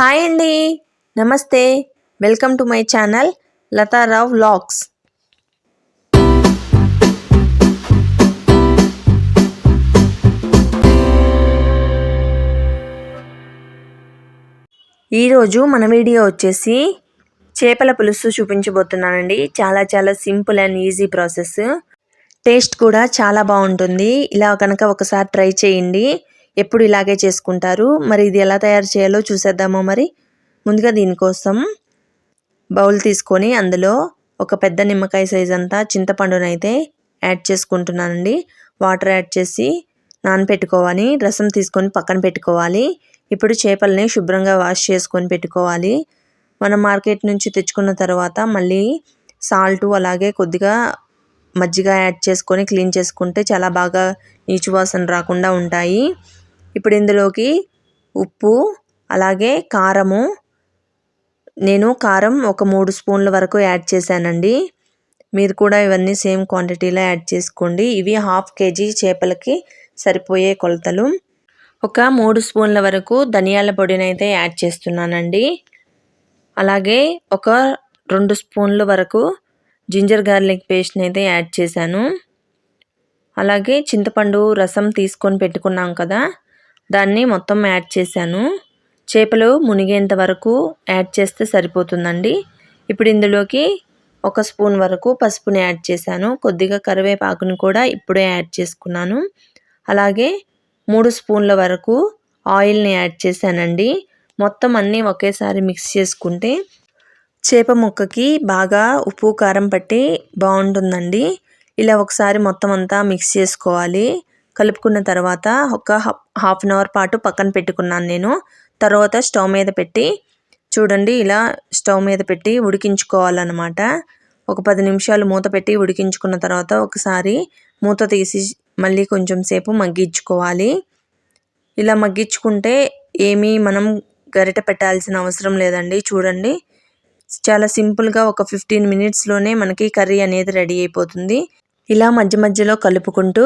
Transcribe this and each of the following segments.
Hi అండి. నమస్తే. Welcome to my channel Latha Rao vlogs. ఈరోజు మన వీడియో వచ్చేసి చేపల పులుసు చూపించబోతున్నానండి. చాలా చాలా simple and easy process. Taste కూడా చాలా బాగుంటుంది. ఇలా కనుక ఒకసారి ట్రై చేయండి. ఎప్పుడు ఇలాగే చేసుకుంటారు? మరి ఇది ఎలా తయారు చేయాలో చూసేద్దామో మరి? ముందుగా దీనికోసం బౌల్ తీసుకొని అందులో ఒక పెద్ద నిమ్మకాయ సైజ్ అంతా చింతపండునైతే యాడ్ చేసుకుంటున్నానండి. వాటర్ యాడ్ చేసి నానపెట్టుకోవాలి. రసం తీసుకొని పక్కన పెట్టుకోవాలి. ఇప్పుడు చేపల్ని శుభ్రంగా వాష్ చేసుకొని పెట్టుకోవాలి. మనం మార్కెట్ నుంచి తెచ్చుకున్న తర్వాత మళ్ళీ సాల్ట్ అలాగే కొద్దిగా మజ్జిగ యాడ్ చేసుకొని క్లీన్ చేసుకుంటే చాలా బాగా నీచు వాసన రాకుండా ఉంటాయి. ఇప్పుడు ఇందులోకి ఉప్పు అలాగే కారము. నేను కారం ఒక మూడు స్పూన్ల వరకు యాడ్ చేశానండి. మీరు కూడా ఇవన్నీ సేమ్ క్వాంటిటీలో యాడ్ చేసుకోండి. ఇవి హాఫ్ కేజీ చేపలకి సరిపోయే కొలతలు. ఒక మూడు స్పూన్ల వరకు ధనియాల పొడిని అయితే యాడ్ చేస్తున్నానండి. అలాగే ఒక రెండు స్పూన్ల వరకు జింజర్ గార్లిక్ పేస్ట్ని అయితే యాడ్ చేశాను. అలాగే చింతపండు రసం తీసుకొని పెట్టుకున్నాం కదా దాన్ని మొత్తం యాడ్ చేశాను. చేపలు మునిగేంత వరకు యాడ్ చేస్తే సరిపోతుందండి. ఇప్పుడు ఇందులోకి ఒక స్పూన్ వరకు పసుపుని యాడ్ చేశాను. కొద్దిగా కరివేపాకుని కూడా ఇప్పుడే యాడ్ చేసుకున్నాను. అలాగే మూడు స్పూన్ల వరకు ఆయిల్ని యాడ్ చేశానండి. మొత్తం అన్నీ ఒకేసారి మిక్స్ చేసుకుంటే చేప ముక్కకి బాగా ఉప్పు కారం పట్టి బాగుంటుందండి. ఇలా ఒకసారి మొత్తం అంతా మిక్స్ చేసుకోవాలి. కలుపుకున్న తర్వాత ఒక హాఫ్ అన్ అవర్ పాటు పక్కన పెట్టుకున్నాను నేను. తర్వాత స్టవ్ మీద పెట్టి చూడండి ఇలా స్టవ్ మీద పెట్టి ఉడికించుకోవాలన్నమాట. ఒక పది నిమిషాలు మూత పెట్టి ఉడికించుకున్న తర్వాత ఒకసారి మూత తీసి మళ్ళీ కొంచెం సేపు మగ్గించుకోవాలి. ఇలా మగ్గించుకుంటే ఏమీ మనం గరిట పెట్టాల్సిన అవసరం లేదండి. చూడండి చాలా సింపుల్గా ఒక ఫిఫ్టీన్ మినిట్స్లోనే మనకి కర్రీ అనేది రెడీ అయిపోతుంది. ఇలా మధ్య మధ్యలో కలుపుకుంటూ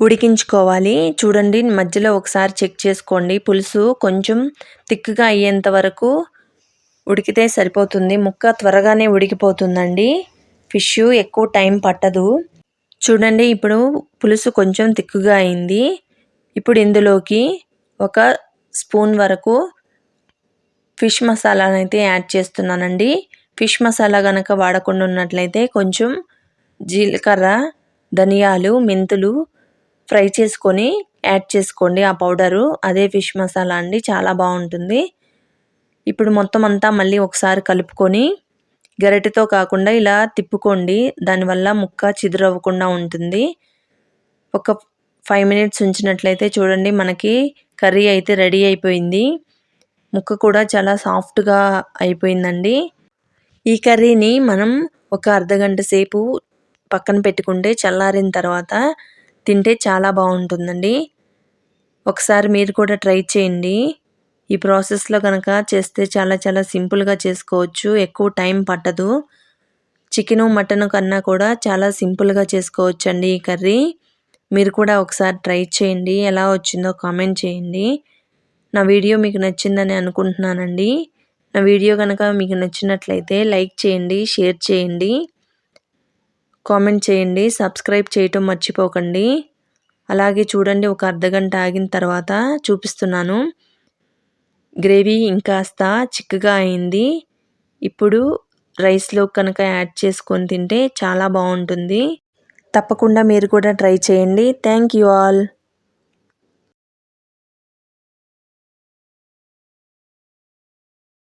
ఉడికించుకోవాలి. చూడండి మధ్యలో ఒకసారి చెక్ చేసుకోండి. పులుసు కొంచెం థిక్గా అయ్యేంత వరకు ఉడికితే సరిపోతుంది. ముక్క త్వరగానే ఉడికిపోతుందండి. ఫిష్ ఎక్కువ టైం పట్టదు. చూడండి ఇప్పుడు పులుసు కొంచెం తిక్కుగా అయింది. ఇప్పుడు ఇందులోకి ఒక స్పూన్ వరకు ఫిష్ మసాలాను అయితే యాడ్ చేస్తున్నానండి. ఫిష్ మసాలా కనుక వాడకుండా ఉన్నట్లయితే కొంచెం జీలకర్ర ధనియాలు మెంతులు ఫ్రై చేసుకొని యాడ్ చేసుకోండి ఆ పౌడరు. అదే ఫిష్ మసాలా అండి చాలా బాగుంటుంది. ఇప్పుడు మొత్తం అంతా మళ్ళీ ఒకసారి కలుపుకొని గరిటెతో కాకుండా ఇలా తిప్పుకోండి. దానివల్ల ముక్క చిదురవ్వకుండా ఉంటుంది. ఒక ఫైవ్ మినిట్స్ ఉంచినట్లయితే చూడండి మనకి కర్రీ అయితే రెడీ అయిపోయింది. ముక్క కూడా చాలా సాఫ్ట్గా అయిపోయిందండి. ఈ కర్రీని మనం ఒక అర్ధగంట సేపు పక్కన పెట్టుకుంటే చల్లారిన తర్వాత తింటే చాలా బాగుంటుందండి. ఒకసారి మీరు కూడా ట్రై చేయండి. ఈ ప్రాసెస్లో కనుక చేస్తే చాలా చాలా సింపుల్గా చేసుకోవచ్చు. ఎక్కువ టైం పట్టదు. చికెను మటన్ కన్నా కూడా చాలా సింపుల్గా చేసుకోవచ్చు అండి ఈ కర్రీ. మీరు కూడా ఒకసారి ట్రై చేయండి. ఎలా వచ్చిందో కామెంట్ చేయండి. నా వీడియో మీకు నచ్చిందని అనుకుంటున్నానండి. నా వీడియో కనుక మీకు నచ్చినట్లయితే లైక్ చేయండి షేర్ చేయండి. కామెంట్ చేయండి సబ్స్క్రైబ్ చేయటం మర్చిపోకండి. అలాగే చూడండి ఒక అర్ధగంట ఆగిన తర్వాత చూపిస్తున్నాను. గ్రేవీ ఇంకాస్త చిక్కగా అయింది. ఇప్పుడు రైస్లో కనుక యాడ్ చేసుకొని తింటే చాలా బాగుంటుంది. తప్పకుండా మీరు కూడా ట్రై చేయండి. Thank you all.